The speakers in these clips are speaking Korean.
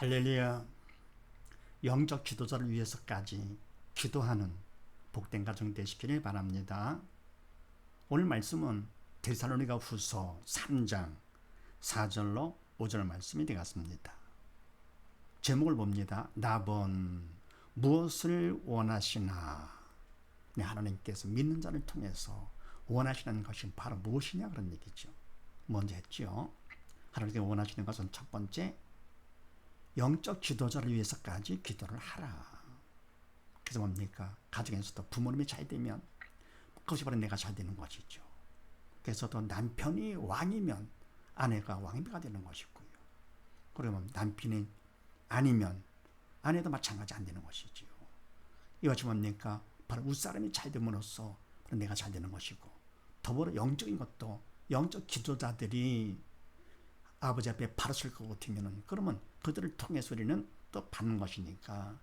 할렐루야. 영적 지도자를 위해서까지 기도하는 복된 가정 되시기를 바랍니다. 오늘 말씀은 데살로니가 후서 3장 4절로 5절 말씀이 되겠습니다. 제목을 봅니다. 나번 무엇을 원하시나? 네, 하나님께서 믿는 자를 통해서 원하시는 것이 바로 무엇이냐 그런 얘기죠. 먼저 했죠. 하나님께 원하시는 것은 첫 번째 영적 지도자를 위해서까지 기도를 하라. 그래서 뭡니까? 가정에서도 부모님이 잘 되면 그것이 바로 내가 잘 되는 것이죠. 그래서 또 남편이 왕이면 아내가 왕비가 되는 것이고요. 그러면 남편이 아니면 아내도 마찬가지 안 되는 것이지요. 이것이 뭡니까? 바로 윗사람이 잘 됨으로써 내가 잘 되는 것이고 더불어 영적인 것도 영적 기도자들이 아버지 앞에 바로 설것 같으면은 그러면 그들을 통해서 우리는 또 받는 것이니까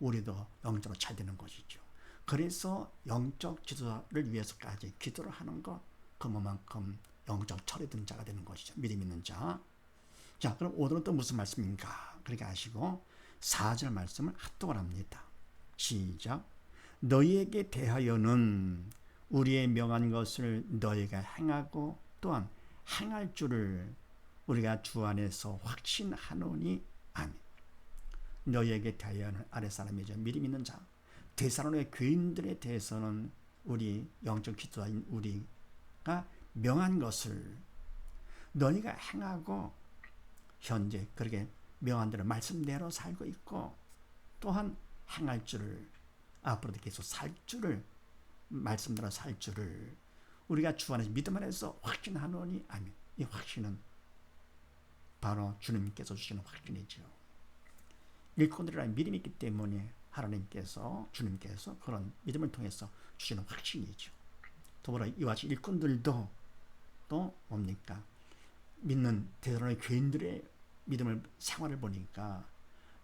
우리도 영적으로 잘 되는 것이죠. 그래서 영적 지도자를 위해서까지 기도를 하는 것 그만큼 영적 철회된 자가 되는 것이죠. 믿음 있는 자. 자, 그럼 오늘은 또 무슨 말씀인가? 그렇게 아시고 4절 말씀을 합독을 합니다. 시작. 너희에게 대하여는 우리의 명한 것을 너희가 행하고 또한 행할 줄을 우리가 주 안에서 확신하노니 아멘. 너희에게 대하여는 아래 사람이죠. 믿음 있는 자. 대사론의 교인들에 대해서는 우리 영적 기도인 우리가 명한 것을 너희가 행하고 현재 그렇게 명한 대로 말씀대로 살고 있고 또한 행할 줄을 앞으로도 계속 살 줄을 말씀대로 살 줄을 우리가 주 안에서 믿음 안에서 확신하노니 아멘. 이 확신은 바로 주님께서 주시는 확신이죠. 일꾼들이라는 믿음이 있기 때문에 하나님께서 주님께서 그런 믿음을 통해서 주시는 확신이죠. 더불어 이와 같이 일꾼들도 또 뭡니까? 믿는 대단한 교인들의 믿음을 생활을 보니까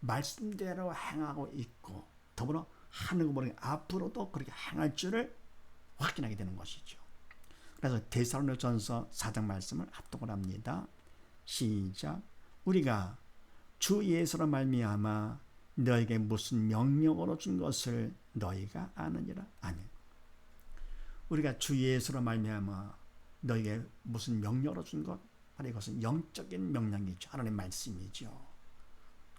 말씀대로 행하고 있고 더불어 하는 거 보니까 앞으로도 그렇게 행할 줄을 확인하게 되는 것이죠. 그래서 데살로전서 4장 말씀을 합독을 합니다. 시작. 우리가 주 예수로 말미암아 너에게 무슨 명령으로 준 것을 너희가 아느니라. 아멘. 우리가 주 예수로 말미암아 너에게 무슨 명령으로 준 것? 바로 이것은 영적인 명령이죠. 하나님 말씀이죠.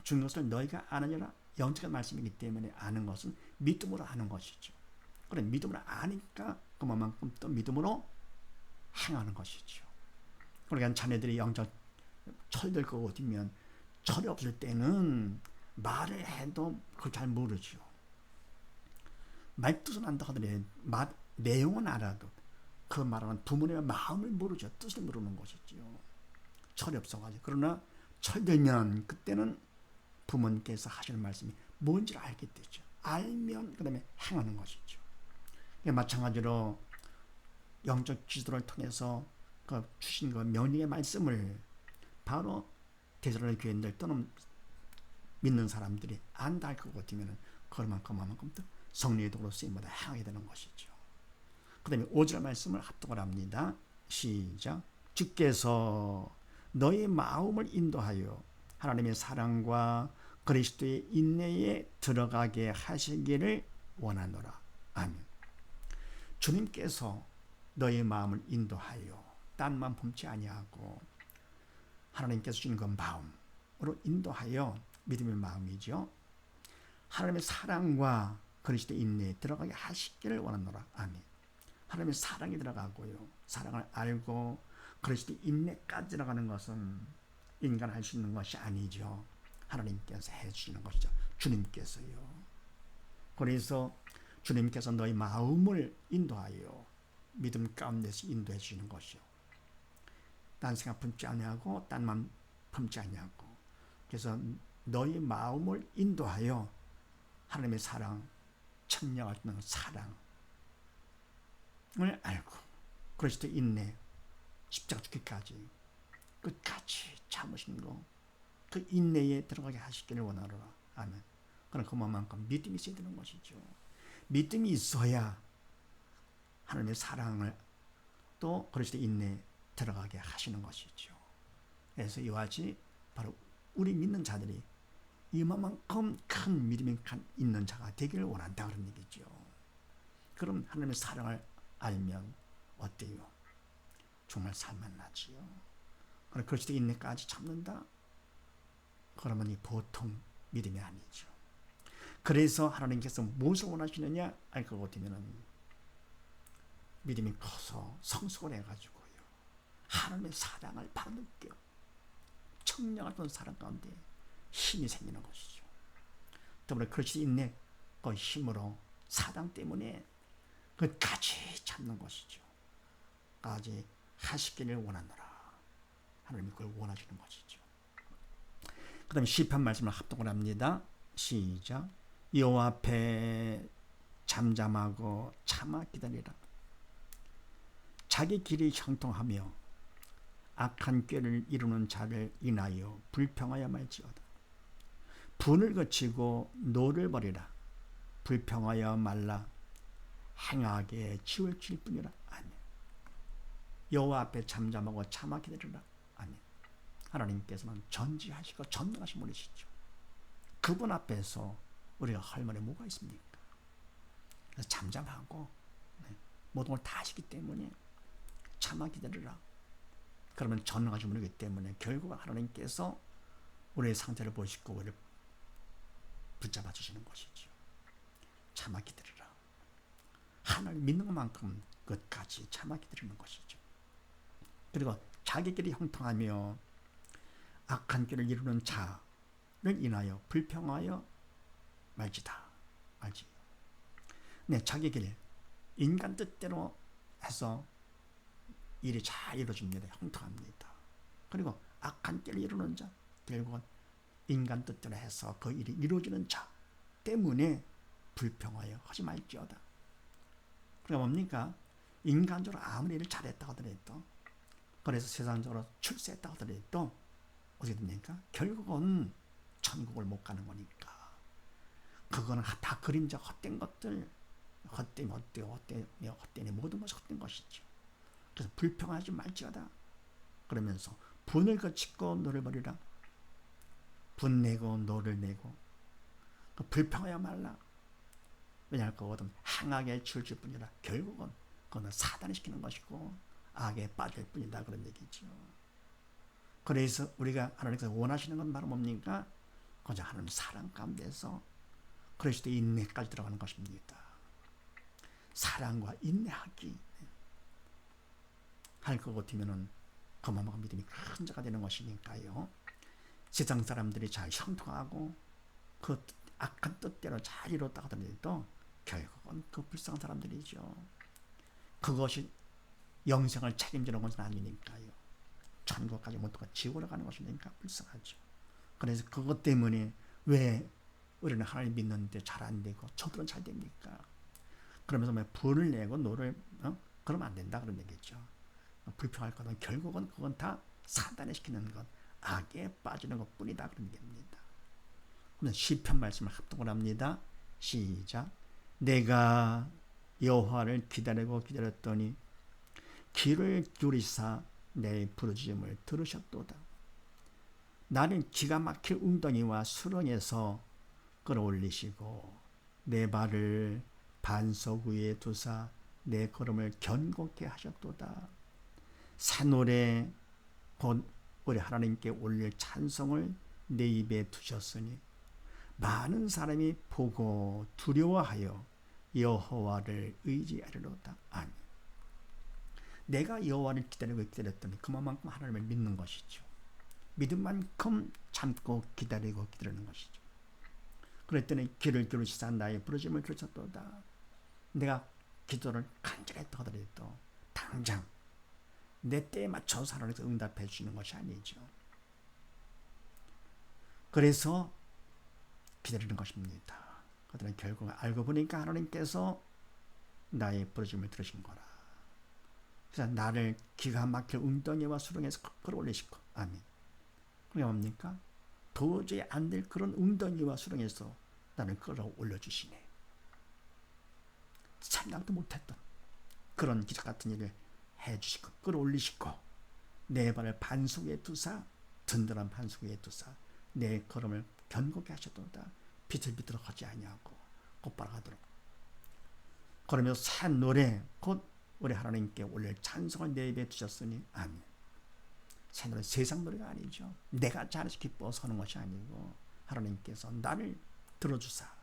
준 것을 너희가 아느니라. 영적인 말씀이기 때문에 아는 것은 믿음으로 아는 것이죠. 그래 믿음으로 아니까 그만큼 또 믿음으로 행하는 것이죠. 그러니까 자녀들이 영적 철들 거 어디면 철이 없을 때는 말을 해도 그걸 잘 모르죠. 말뜻은 안다 하더니 말, 내용은 알아도 그 말하는 부모님의 마음을 모르죠. 뜻을 모르는 것이죠. 철이 없어가지고. 그러나 철들면 그때는 부모님께서 하시는 말씀이 뭔지를 알게 되죠. 알면 그 다음에 행하는 것이죠. 마찬가지로 영적 지도를 통해서 그 주신 그 명령의 말씀을 바로 대사로의 교인들 또는 믿는 사람들이 안다 할것 같으면 그만큼 그만큼 또 성령의 도로 쓰임마다 행하게 되는 것이죠. 그 다음에 5절 말씀을 합독을 합니다. 시작. 주께서 너의 마음을 인도하여 하나님의 사랑과 그리스도의 인내에 들어가게 하시기를 원하노라. 아멘. 주님께서 너의 마음을 인도하여 딴만 품지 아니하고 하나님께서 주는 그 마음으로 인도하여 믿음의 마음이죠. 하나님의 사랑과 그리스도 인내에 들어가게 하시기를 원하노라. 아멘. 하나님의 사랑이 들어가고요. 사랑을 알고 그리스도 인내까지 들어가는 것은 인간 할 수 있는 것이 아니죠. 하나님께서 해주시는 것이죠. 주님께서요. 그래서 주님께서 너희 마음을 인도하여 믿음 가운데서 인도해 주시는 것이요. 딴 생각 품지 아니하고 딴만 품지 아니하고 그래서 너희 마음을 인도하여 하나님의 사랑, 수 있는 사랑을 알고 그리스도 인내, 십자가 죽기까지 끝까지 참으신 거, 그 인내에 들어가게 하시기를 원하노라. 아멘. 그럼 그만큼 믿음이 있어야 되는 것이죠. 믿음이 있어야 하나님의 사랑을 또 그리스도 인내 들어가게 하시는 것이죠. 그래서 이와 같이 바로 우리 믿는 자들이 이만큼 큰 믿음이 있는 자가 되기를 원한다 그런 얘기죠. 그럼 하나님의 사랑을 알면 어때요? 정말 살만 나지요. 그럼 그렇지도 인내까지 참는다? 그러면 이 보통 믿음이 아니죠. 그래서 하나님께서 무엇을 원하시느냐 알것 같으면은 믿음이 커서 성숙을 해가지고요. 하나님의 사랑을 바로 느껴. 청량했던 사랑 가운데 힘이 생기는 것이죠. 더불어 그렇지 인내 그 힘으로 사랑 때문에 끝까지 참는 것이죠. 까지 하시기를 원하노라. 하나님이 그걸 원하시는 것이죠. 그 다음에 시편 말씀을 합동을 합니다. 시작. 여호와 앞에 잠잠하고 참아 기다리라. 자기 길이 형통하며 악한 꾀를 이루는 자를 인하여 불평하여 말지어다. 분을 거치고 노를 버리라. 불평하여 말라. 행하게 치울칠 뿐이라. 아멘. 여호와 앞에 잠잠하고 참아 기다리라. 아멘. 하나님께서는 전지하시고 전능하신 분이시죠. 그분 앞에서 우리가 할 말이 뭐가 있습니까? 잠잠하고 네, 모든 걸 다 하시기 때문에 참아 기다리라. 그러면 전능하신 분이기 때문에 결국 하나님께서 우리의 상태를 보시고 우리를 붙잡아 주시는 것이죠. 참아 기다리라. 하나님 믿는 것만큼 끝까지 참아 기다리는 것이죠. 그리고 자기끼리 형통하며 악한 길을 이루는 자를 인하여 불평하여 말지다. 말지. 네, 자기 길 인간 뜻대로 해서 일이 잘 이루어집니다. 형통합니다. 그리고 악한 길을 이루는 자 결국은 인간 뜻대로 해서 그 일이 이루어지는 자 때문에 불평하여 하지 말지어다. 그러니까 뭡니까? 인간적으로 아무리 일을 잘했다 하더라도 그래서 세상적으로 출세했다 하더라도 어떻게 됩니까? 결국은 천국을 못 가는 거니까 그거는 다 그림자 헛된 것들 헛된 헛된 헛된 헛된 모든 것이 헛된 것이죠. 그래서 불평하지 말지어다. 그러면서 분을 거치고 노를 버리라. 분내고 노를 내고 그 불평하여 말라. 왜냐하면 그것은 항악에 치울 뿐이라 결국은 그거는 사단이 시키는 것이고 악에 빠질 뿐이다 그런 얘기죠. 그래서 우리가 하나님께서 원하시는 건 바로 뭡니까? 그저 하나님 사랑 가운데서 그리스도 인내까지 들어가는 것입니다. 사랑과 인내하기 할것 같으면은 그만큼 믿음이 큰 자가 되는 것이니까요. 세상 사람들이 잘 형통하고 그 악한 뜻대로 잘 이뤘다 하더라도 결국은 그 불쌍한 사람들이죠. 그것이 영생을 책임지는 것은 아니니까요. 천국까지 못 가고 지옥으로 가는 것이니까 불쌍하죠. 그래서 그것 때문에 왜 우리는 하나님 믿는데 잘 안 되고 저들은 잘 됩니까? 그러면서 뭐 불을 내고 노를 어? 그러면 안 된다 그런 얘기죠. 불평할 것은 결국은 그건 다 사단에 시키는 것, 악에 빠지는 것 뿐이다 그런 얘기입니다. 그러면 시편 말씀을 합동을 합니다. 시작. 내가 여호와를 기다리고 기다렸더니 귀를 기울이사 내 부르짖음을 들으셨도다. 나는 기가 막힐 웅덩이와 수렁에서 끌어올리시고 내 발을 반석 위에 두사 내 걸음을 견고케 하셨도다. 산노래 곧 우리 하나님께 올릴 찬송을 내 입에 두셨으니 많은 사람이 보고 두려워하여 여호와를 의지하리로다. 아니. 내가 여호와를 기다리고 기다렸더니 그만큼 하나님을 믿는 것이죠. 믿은 만큼 참고 기다리고 기다리는 것이죠. 그랬더니 길을 기울이시사 나의 부르짐을 들으셨도다. 내가 기도를 간절했다 하더라도 당장 내 때에 맞춰서 하나님께서 응답해 주시는 것이 아니죠. 그래서 기다리는 것입니다. 그들은 결국 알고 보니까 하나님께서 나의 부르짐을 들으신 거라. 그래서 나를 기가 막힐 웅덩이와 수렁에서 끌어올리시고 아멘. 그게 뭡니까? 도저히 안 될 그런 웅덩이와 수렁에서 나를 끌어올려 주시네. 상상도 못했던 그런 기적 같은 일을 해주시고 끌어올리시고 내 발을 반석 위에 두사 든든한 반석 위에 두사 내 걸음을 견고케 하셨도다 비틀비틀 하지 아니하고 곧바로 가도록. 그러며 새 노래 곧 우리 하나님께 올릴 찬송을 내 입에 주셨으니 아멘. 새 노래 세상 노래가 아니죠. 내가 잘해서 기뻐서 하는 것이 아니고 하나님께서 나를 들어주사.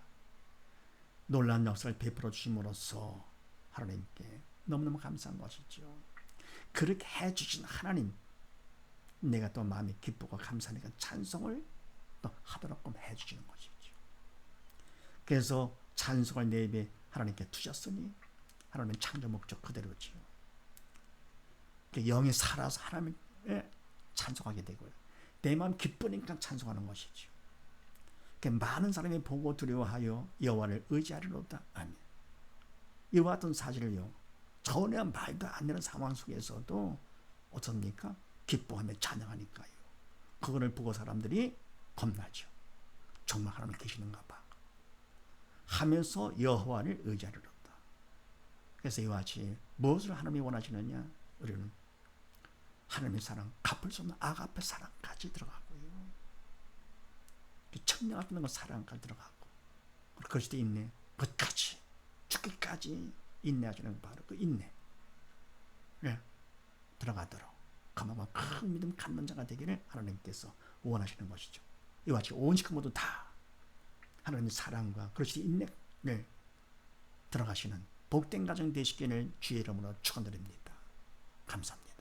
놀라운 역사를 베풀어 주심으로써 하나님께 너무너무 감사한 것이죠 그렇게 해주신 하나님 내가 또 마음이 기쁘고 감사하니까 찬송을 또 하도록끔 해주시는 것이죠. 그래서 찬송을 내 입에 하나님께 두셨으니 하나님은 창조 목적 그대로지요. 영이 살아서 하나님을 찬송하게 되고요. 내 마음 기쁘니까 찬송하는 것이죠. 많은 사람이 보고 두려워하여 여호와를 의지하리로다. 아멘. 이와 같은 사실을요. 전혀 말도 안 되는 상황 속에서도 어떻습니까? 기뻐하며 찬양하니까요. 그거를 보고 사람들이 겁나죠. 정말 하나님 계시는가 봐. 하면서 여호와를 의지하리로다. 그래서 이와 같이 무엇을 하나님이 원하시느냐? 우리는 하나님의 사랑, 갚을 수 없는 아가페 사랑까지 들어가고요. 청량 같은 건 사랑까지 들어가고 그것이 인내, 끝까지 죽기까지 인내하시는 바로 그 인내. 네. 들어가도록 가만히 큰 믿음 갖는 자가 되기를 하나님께서 원하시는 것이죠. 이와 같이 온 식구 모두 다 하나님의 사랑과 그것이 인내를 들어가시는 복된 가정 되시기를 주의 이름으로 축원드립니다. 감사합니다.